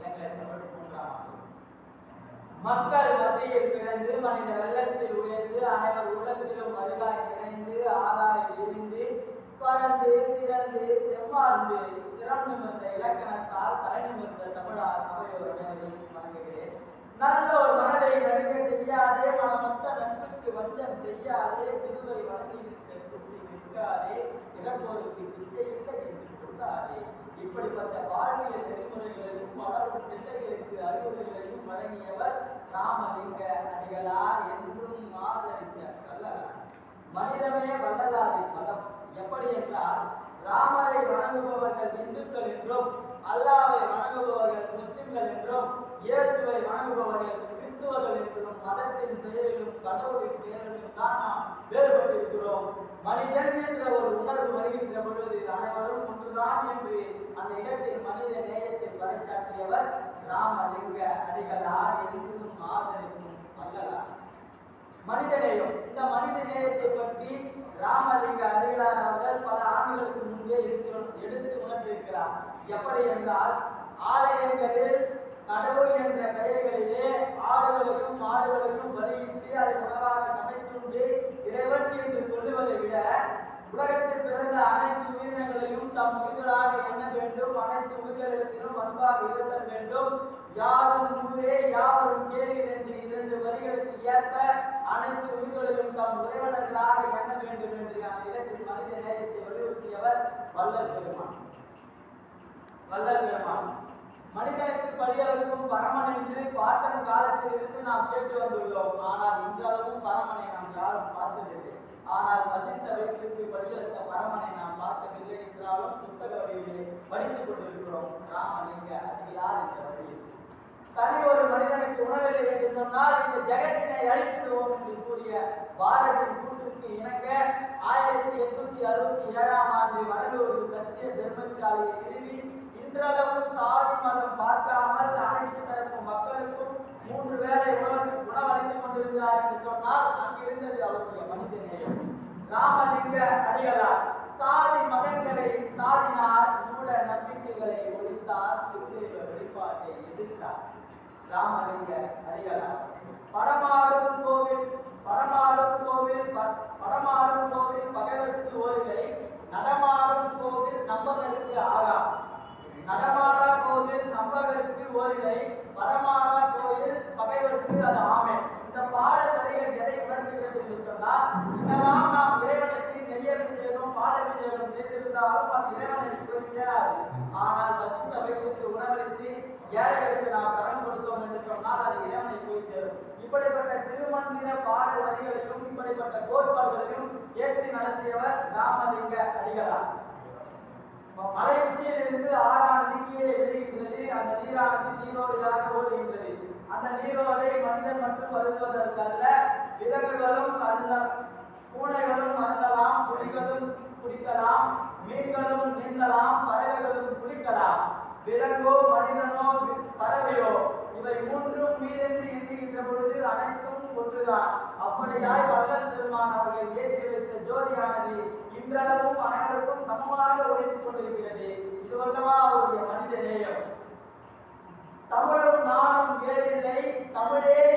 எங்களை தமிழ் மூன்றாம் மக்கள் மத்தியில் பிறந்து மனித வெள்ளத்தில் உயர்ந்து அனைவர் உலகத்திலும் அருகாய் நிறைந்து ஆதாய் விரிந்து பறந்து சிறந்து செவ்வாழ்ந்து சிறந்து வந்த இலக்கணத்தால் தலை நிமிர்ந்த தமிழார் அவையோர் அனைவரையும் வணங்குகிறேன். ஒரு மனதை நடுக்க செய்யாதே மனமொத்த நட்புக்கு வஞ்சம் செய்யாதே திருவை வணங்கி நிற்காதே இழப்போருக்கு என்று இப்படிப்பட்ட வாழ்வியல் நெறிமுறைகளையும் வளரும் பிள்ளைகளுக்கு அறிவுரைகளையும் வழங்கியவர் ராமலிங்க அடிகளார் என்றும் ஆதரித்த மனிதமே வள்ளலாரின் மதம். எப்படி என்றால் ராமரை வணங்குபவர்கள் இந்துக்கள் என்றும் அல்லாவை வணங்குபவர்கள் முஸ்லிம்கள் என்றும் இயேசுவை வணங்குபவர்கள் கிறிஸ்துவர்கள் என்றும் மதத்தின் பெயரிலும் கடவுளின் பெயரிலும் தான் நாம் வேறுபட்டிருக்கிறோம். மனிதன் என்ற ஒரு உணர்வு வருகின்ற பொழுது அனைவரும் ஒன்றுதான் என்று அந்த இடத்தில் மனித நேயத்தை பறைசாற்றியவர் ராமலிங்க அடிகளார் என்றும் ஆதரிக்கும் அல்லலாம் மனித நேயம் இந்த மனித நேயத்தை பற்றி ராமலிங்க அடிகளார் அவர்கள் பல ஆண்டுகளுக்கு முன்பே எடுத்து எடுத்து உணர்ந்திருக்கிறார். எப்படி என்றால் ஆலயங்களில் கடவுள் என்ற பெயர்களிலே ஆடுகளையும் மாடுகளையும் பலியிட்டு அதை உணவாக சமைத்துண்டு இறைவன் என்று சொல்லுவதை விட உலகத்தில் பிறந்த அனைத்து உயிரினங்களையும் தம் உயிர்களாக எண்ண வேண்டும் அனைத்து உயிர்களிடத்திலும் அன்பாக இருத்தல் வேண்டும். யாரும் ஊரே யாவரும் கேளீர் என்று இரண்டு வரிகளுக்கு ஏற்ப அனைத்து உயிர்களையும் தம் உறவினர்களாக எண்ண வேண்டும் என்று அந்த இடத்தில் மனித நேயத்தை வலியுறுத்தியவர் வல்லல் பெருமான். வல்லல் பெருமான். மனிதனுக்கு பலியளக்கும் பரமன் என்று பாட்டன் காலத்திலிருந்து நாம் கேட்டு வந்துள்ளோம். ஆனால் இன்றளவும் பரமனை நாம் யாரும் பார்த்ததில்லை. ஆனால் வசித்த வயிற்றுக்கு பலியளித்த பரமனை நாம் பார்க்கவில்லை என்றாலும் புத்தக வழியிலே படித்துக் கொண்டிருக்கிறோம். ராமலிங்க அடிகளார் என்ற வழியில். தனி ஒரு மனிதனுக்கு உணவில்லை என்று சொன்னால் இந்த ஜெகத்தினை அழித்திடுவோம் என்று கூறிய பாரதியின் கூற்றுக்கு இணங்க ஆயிரத்தி எட்நூத்தி அறுபத்தி ஏழாம் ஆண்டு வடலூரில் சத்திய தர்மசாலையை நிறுவி இன்றளவும் மதம் பார்க்காமல் அனைத்து தரப்பு மக்களுக்கும் மூன்று வேளை உணவு உணவளித்துக் கொண்டிருக்கிறார் என்று சொன்னால் அங்கிருந்தது அவருடைய மனித நேயம். ராமலிங்க அடிகளார் சாதி மதங்களை சாதினார் மூட நம்பிக்கைகளை ஒழித்தார் சுதேவ வெளிப்பாட்டை எதிர்த்தார். ராமலிங்க அடிகளார் படமாடும் கோவில் படமாடும் கோவில் ப- படமாடும் கோவில் பகைவருக்கு ஓரிலை நடமாடும் கோவில் நம்பகருக்கு ஆகா நடமாடா கோவில் நம்பகருக்கு ஓரிலை வடமாடா கோயில் பகைவருக்கு அது ஆமை இந்த பாடல் வரிகள் எதை உணர்த்துகிறது என்று சொன்னால் என்னதான் நாம் இறைவனுக்கு நெய்யபிஷேகம் பாலபிஷேகம் செய்திருந்தாலும் அது இறைவனுக்கு போய் சேராது. ஆனால் வசித்த வைப்புக்கு உணவளித்து ஏழைகளுக்கு நாம் கடன் கொடுத்தோம் என்று சொன்னால் அது இறைவனை போய் சேரும். இப்படிப்பட்ட திருமந்திர பாடல் வரிகளையும் இப்படிப்பட்ட கோட்பாடுகளையும் ஏற்றி நடத்தியவர் ராமலிங்க அடிகளார். மலை உச்சியிலிருந்து ஆறானது கீழே விழுகின்றது அந்த நீரானது நீரோடையாக ஓடுகின்றது. அந்த நீரோடை மனிதன் மட்டும் வருவதற்கல்ல விலங்குகளும் அருந்த பூனைகளும் அருந்தலாம் புலிகளும் குடிக்கலாம் மீன்களும் நீந்தலாம் பறவைகளும் குளிக்கலாம். விலங்கோ மனிதனோ பறவையோ இவை மூன்றும் உயிரென்று எண்ணுகின்ற பொழுது அனைத்தும் ஒன்றுதான். அப்படியாய் வல்லல் பெருமான் அவர்கள் ஏற்றி வைத்த ஜோதியானது இன்றளவும் அனைவருக்கும் சமமாக உழைத்துக் கொண்டிருக்கிறது. இதுவல்லவா அவருடைய மனித நேயம். தமிழும் நானும் வேறில்லை தமிழே